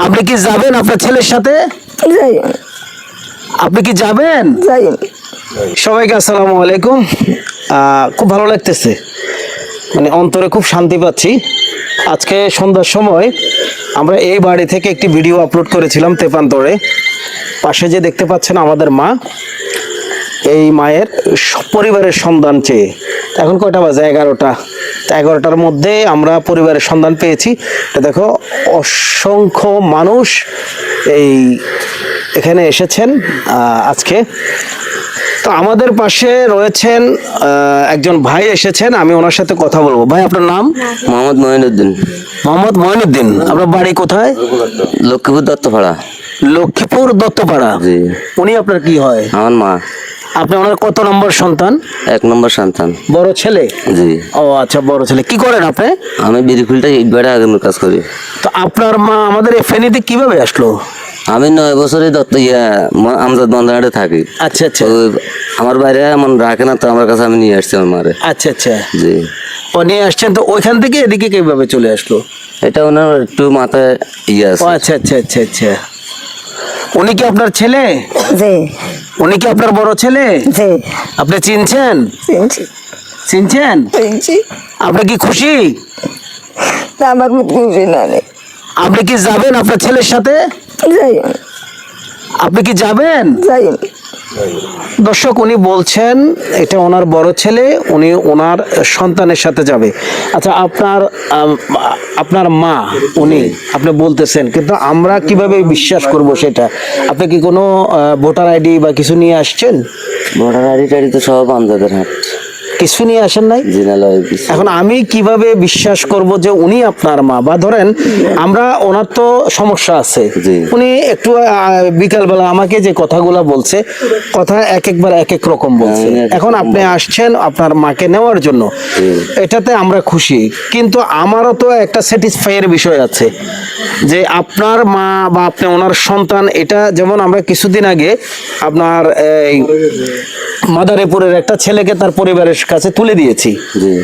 আপনি কি যাবেন আপনার ছেলের সাথে? আপনি কি যাবেন? সবাইকে আসসালামু আলাইকুম। খুব ভালো লাগতেছে। মানে অন্তরে খুব শান্তি পাচ্ছি। আজকে সন্ধ্যার সময় আমরা এই বাড়ি থেকে একটি ভিডিও আপলোড করেছিলাম তেপান্তরে। পাশে যে দেখতে পাচ্ছেন আমাদের মা এই মায়ের পরিবারের সন্ধান চেয়ে। এখন কয়টা বাজে? এগারোটা। এগারোটার মধ্যে আমরা পরিবারের সন্ধান পেয়েছি। দেখো অসংখ্য মানুষ এই এখানে এসেছেন আজকে। তো আমাদের পাশে রয়েছেন একজন ভাই এসেছেন আমি ওনার সাথে কথা বলব। ভাই আপনার নাম? মোহাম্মদ মঈনুদ্দিন। মোহাম্মদ মঈনুদ্দিন আপনার বাড়ি কোথায়? লক্ষ্মীপুর দত্তপাড়া। লক্ষ্মীপুর দত্তপাড়া। উনি আপনার কি হয়? আমার মা। আপনি ওনার কত নম্বর সন্তান? এক নম্বর সন্তান। বড় ছেলে? জি। ও আচ্ছা বড় ছেলে। কি করেন আপনি? আমি বিরিফিলটা ইটবাড়ে আগানোর কাজ করি। তো আপনার মা আমাদের এই ফেনীতে কীভাবে আসলো? আমি নয় বছরই দত্ত ইয়া ম- আমজাদ বন্ধনাটে থাকি। আচ্ছা আচ্ছা। আমার বাইরে এমন রাখে না তো আমার কাছে আমি নিয়ে আসছি আমার মারে। আচ্ছা আচ্ছা। জি। ও নিয়ে আসছেন তো ওইখান থেকে এদিকে কীভাবে চলে আসলো? এটা ওনার একটু মাথায় ইয়ে আছে। আচ্ছা আচ্ছা আচ্ছা আচ্ছা। উনি কি আপনার ছেলে? জি। উনি কি আপনার বড় ছেলে? আপনি চিনছেন? চিনছেন? আপনি কি খুশি? আমার বুঝি না আপনি কি যাবেন আপনার ছেলের সাথে? যাই আপনি কি যাবেন? যাই। দর্শক উনি বলছেন এটা ওনার বড় ছেলে উনি ওনার সন্তানের সাথে যাবে। আচ্ছা আপনার আপনার মা উনি আপনি বলতেছেন কিন্তু আমরা কীভাবে বিশ্বাস করব সেটা? আপনি কি কোনো ভোটার আইডি বা কিছু নিয়ে আসছেন? ভোটার আইডি টাইডি তো সব আমজাদের হাট কিছু নিয়ে আসেন নাই? এখন আমি কীভাবে বিশ্বাস করব যে উনি আপনার মা? বা ধরেন আমরা ওনার তো সমস্যা আছে। উনি একটু বিকালবেলা আমাকে যে কথাগুলো বলছে কথা এক একবার এক এক রকম বলছে। এক এখন আপনি আসছেন আপনার মাকে নেওয়ার জন্য। এটাতে আমরা খুশি। কিন্তু আমারও তো একটা স্যাটিসফাইয়ের বিষয় আছে যে আপনার মা বা আপনি ওনার সন্তান এটা যেমন আমরা কিছুদিন আগে আপনার এই মাদারীপুরের একটা ছেলেকে তার পরিবারের কাছে তুলে দিয়েছি।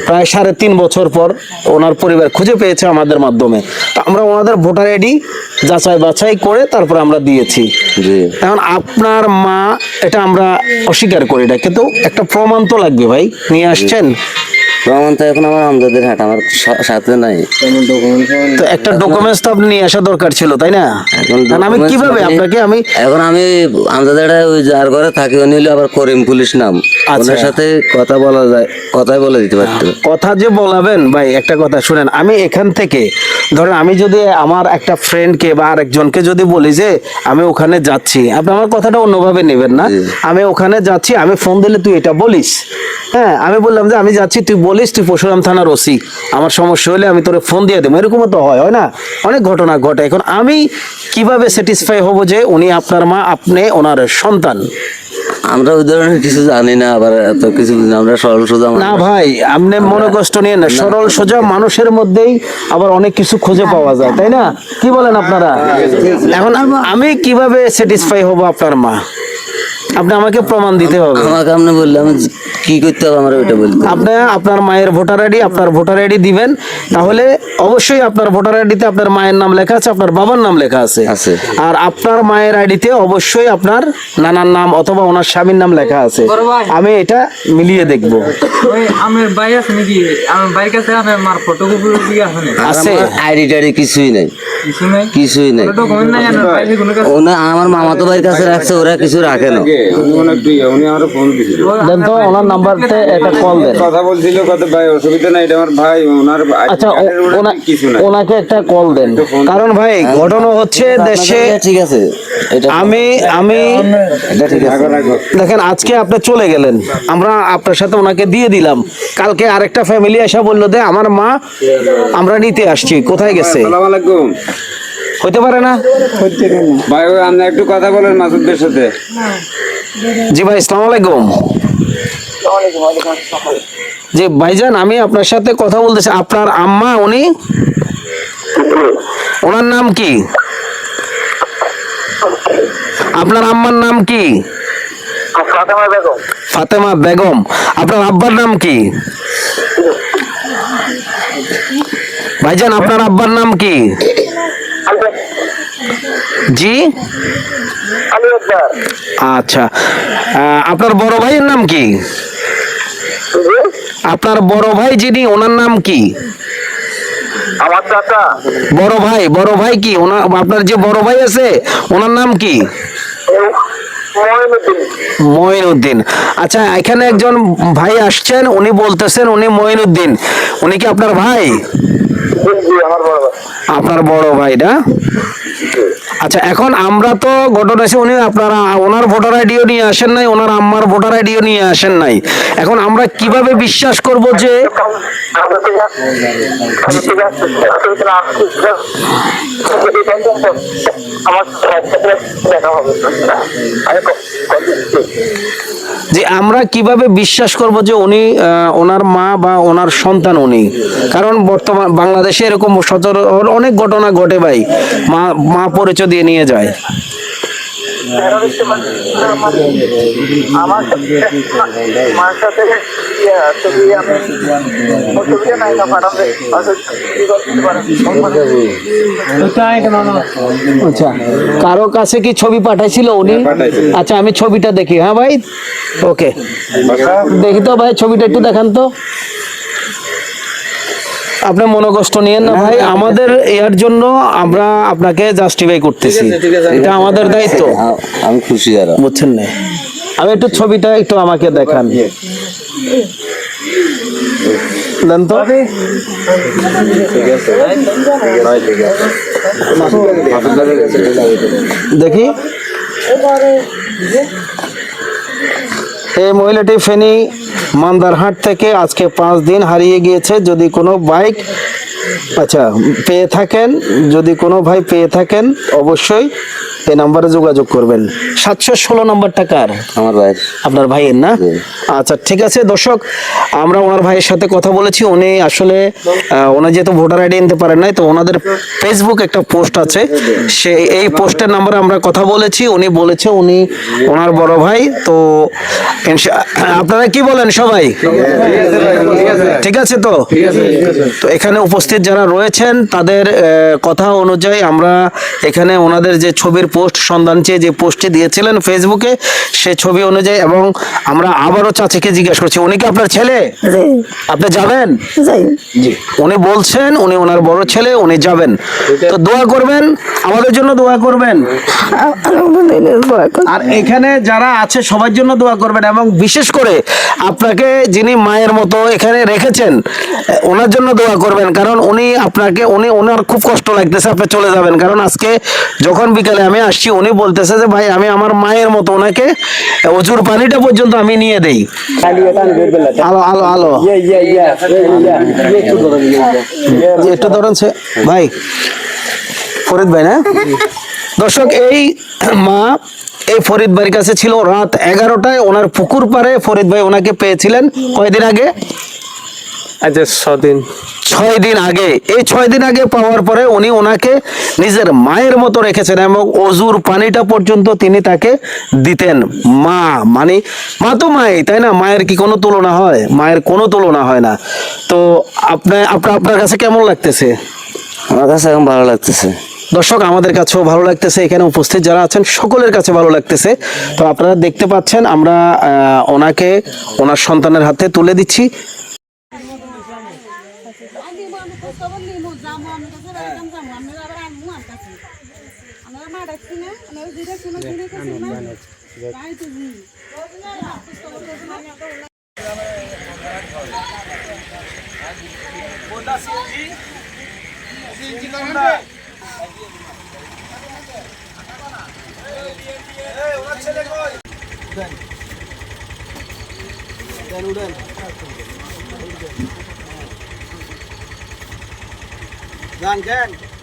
প্রায় সাড়ে তিন বছর পর ওনার পরিবার খুঁজে পেয়েছে আমাদের মাধ্যমে। তো আমরা ওনাদের ভোটার আইডি যাচাই বাছাই করে তারপর আমরা দিয়েছি। এখন আপনার মা এটা আমরা অস্বীকার করি না কিন্তু একটা প্রমাণ তো লাগবে ভাই নিয়ে আসছেন? প্রমাণ তো এখন আমার আমজাদের হাট আমার সাথে নাই। তো একটা ডকুমেন্টস তো আপনি নিয়ে আসা দরকার ছিল তাই না? এখন আমি কীভাবে মানে- আপনাকে আমি এখন আমি আমজাদের ওই যার ঘরে থাকি উনি হলো আবার করিম পুলিশ নাম। আচ্ছা। ওনার সাথে কথা বলা যায় কথাই বলে দিতে পারতো কথা যে বলাবেন ভাই একটা কথা শুনেন আমি এখান থেকে ধরেন আমি যদি আমার একটা ফ্রেন্ডকে বা আরেকজনকে যদি বলি যে আমি ওখানে যাচ্ছি আপনি আমার কথাটা অন্যভাবে নেবেন না। আমি ওখানে যাচ্ছি আমি ফোন দিলে তুই এটা বলিস। হ্যাঁ আমি বললাম যে আমি যাচ্ছি তুই বলিস তুই পরশুরাম থানার ওসি। আমার সমস্যা হলে আমি তোরে ফোন দিয়ে দেবো। এরকমও তো হয় হয় না? অনেক ঘটনা ঘটে। এখন আমি কীভাবে স্যাটিসফাই হব যে উনি আপনার মা আপনি ওনার সন্তান? আমরা ওই ধরনের কিছু জানি না আবার এত কিছু আমরা সরল সোজা না ভাই আপনি মনে কষ্ট নিয়ে না। সরল সোজা মানুষের মধ্যেই আবার অনেক কিছু খুঁজে পাওয়া যায় তাই না? কি বলেন আপনারা? এখন আমি কীভাবে স্যাটিসফাই হব আপনার মা? আপনি আমাকে প্রমাণ দিতে হবে। আমাকে আপনি বললাম কি করতে হবে আমরা ওইটা বলতে আপনি আপনার মায়ের ভোটার আইডি আপনার ভোটার আইডি দিবেন। তাহলে অবশ্যই আপনার ভোটার আইডিতে আপনার মায়ের নাম লেখা আছে আপনার বাবার নাম লেখা আছে। আছে। আর আপনার মায়ের আইডিতে অবশ্যই আপনার নানার নাম অথবা ওনার স্বামীর নাম লেখা আছে। আমি এটা মিলিয়ে দেখব। ওই আমার ভাই আছে নাকি? আমার ভাইয়ের কাছে আমার মার ফটোকপি দিয়ে আছে। আছে আইডি টাইডি কিছুই নাই। কিছু নাই? কিছুই নাই। ভাই ওনা আমার মামাতো ভাইয়ের কাছে রাখছে ওরা কিছু রাখে না। উনি অনেক প্রিয় উনি আমার ফোন দিছিল দেন তো ওনার নাম্বারতে একটা কল দেন। কথা বলছিল কত ভাই অসুবিধা নাই এটা আমার ভাই ওনার আচ্ছা কিছু ওনাকে একটা কল দেন। কারণ ভাই ঘটনা হচ্ছে দেশে ঠিক আছে এটা আমি আমি দেখেন আজকে আপনি চলে গেলেন। আমরা আপনার সাথে ওনাকে দিয়ে দিলাম। কালকে আরেকটা ফ্যামিলি এসে বলল যে আমার মা আমরা নিতে আসছি। কোথায় গেছে? আসসালামু আলাইকুম। হইতে পারে না? ভাই আপনি একটু কথা বলেন মাসুদদের সাথে। জি ভাই ইসলাম আলাইকুম। জি ভাইজান আমি আপনার সাথে কথা বলতেছি। আপনার আম্মা উনি? ওনার নাম কি? আপনার আম্মার নাম কি? ফাতেমা বেগম। আপনার আব্বার নাম কি? ভাইজান আপনার আব্বার নাম কি? জি? আচ্ছা। আপনার বড় ভাইয়ের নাম কি? আপনার বড় ভাই যিনি ওনার নাম কি? আমার চাচা। বড় ভাই বড় ভাই কি? ওনার আপনার যে বড় ভাই আছে ওনার নাম কি? মঈনুদ্দিন আচ্ছা এখানে একজন ভাই আসছেন উনি বলতেছেন উনি মঈনুদ্দিন উনি কি আপনার ভাই? আপনার বড় ভাই না? আচ্ছা এখন আমরা তো ঘটনা আছে, উনি আপনারা, ওনার ভোটার আইডিও নিয়ে আসেন নাই, ওনার আম্মার ভোটার আইডিও নিয়ে আসেন নাই এখন আমরা কীভাবে বিশ্বাস করব যে। যে আমরা কীভাবে বিশ্বাস করব যে উনি ওনার মা বা ওনার সন্তান উনি কারণ বর্তমান বাংলাদেশে এরকম সচর অনেক ঘটনা ঘটে ভাই মা মা পরিচয় দিয়ে নিয়ে যায়। ইয়া, পাঠাবে আচ্ছা, আচ্ছা কারও কাছে কি ছবি পাঠাইছিল উনি? আচ্ছা আমি ছবিটা দেখি হ্যাঁ ভাই? ওকে দেখি তো ভাই ছবিটা একটু দেখান তো। আপনি মনোকষ্ট নিয়েন না ভাই আমাদের এর জন্য আমরা আপনাকে জাস্টিফাই করতেছি। এটা আমাদের দায়িত্ব। আমি খুশি আর বুঝছেন না? আমি একটু ছবিটা একটু আমাকে দেখান। দেন তো। দেখি। এই মহিলাটি ফেনী মান্দারহাট থেকে আজকে পাঁচ দিন হারিয়ে গিয়েছে। যদি কোনো বাইক আচ্ছা পেয়ে থাকেন যদি কোনো ভাই পেয়ে থাকেন অবশ্যই এই নাম্বারে যোগাযোগ করবেন। সাতশো ষোলো নম্বর টাকার আমার ভাই। আপনার ভাইয়ের না? আচ্ছা ঠিক আছে দর্শক আমরা ওনার ভাইয়ের সাথে কথা বলেছি। উনি আসলে ওনার যেহেতু ভোটার আইডি নিতে পারেন নাই তো ওনাদের ফেসবুক একটা পোস্ট আছে। সে এই পোস্টের নাম্বারে আমরা কথা বলেছি। উনি বলেছে উনি ওনার বড় ভাই তো আপনারা কি বলেন সবাই? ঠিক আছে। তো? তো এখানে উপস্থিত যারা রয়েছেন তাদের কথা অনুযায়ী আমরা এখানে ওনাদের যে ছবির পোস্ট সন্ধান চেয়ে যে পোস্টটি দিয়েছিলেন ফেসবুকে সে ছবি অনুযায়ী এবং আমরা আবারও চাচিকে জিজ্ঞেস করছি উনি কি আপনার ছেলে? আপনি যাবেন? জি। উনি বলছেন উনি ওনার বড় ছেলে উনি যাবেন। তো দোয়া করবেন আমাদের জন্য দোয়া করবেন। আর এখানে যারা আছে সবার জন্য দোয়া করবেন এবং বিশেষ করে আপনাকে যিনি মায়ের মতো এখানে রেখেছেন ওনার জন্য দোয়া করবেন কারণ উনি আপনাকে, উনি ওনার খুব কষ্ট লাগতেছে, আপনি চলে যাবেন। কারণ আজকে যখন বিকালে আমি আসছি, উনি বলতেছে যে, ভাই, আমি আমার মায়ের মতো ওনাকে অজুর পানিটা পর্যন্ত আমি নিয়ে দেই। আলো আলো আলো। একটু ধরেন ভাই, ফরিদ ভাই, না? দর্শক, এই মা, এই ফরিদ ভাইয়ের কাছে ছিল রাত এগারোটায়, ওনার পুকুর পারে ফরিদ ভাই ওনাকে পেয়েছিলেন কয়দিন আগে? আচ্ছা ছদিন। ছয় দিন আগে এই ছয় দিন আগে পাওয়ার পরে উনি ওনাকে নিজের মায়ের মতো রেখেছেন এবং অজুর পানিটা পর্যন্ত তিনি তাকে দিতেন। মা মানে মা তো মাই তাই না? মায়ের কি কোনো তুলনা হয়? মায়ের কোনো তুলনা হয় না। তো আপনার আপনার আপনার কাছে কেমন লাগতেছে? আমার কাছে এখন ভালো লাগতেছে। দর্শক আমাদের কাছেও ভালো লাগতেছে। এখানে উপস্থিত যারা আছেন সকলের কাছে ভালো লাগতেছে। তো আপনারা দেখতে পাচ্ছেন আমরা ওনাকে ওনার সন্তানের হাতে তুলে দিচ্ছি আমি খোঁজখবর নিমু যাব আমি কাছে রাখলাম যাব আমি আবার আনব আর কাছে আমরা মা ডাকছি না আমরা জিরে শুনে জিরে কাছে তো জি আপনার Lan gel.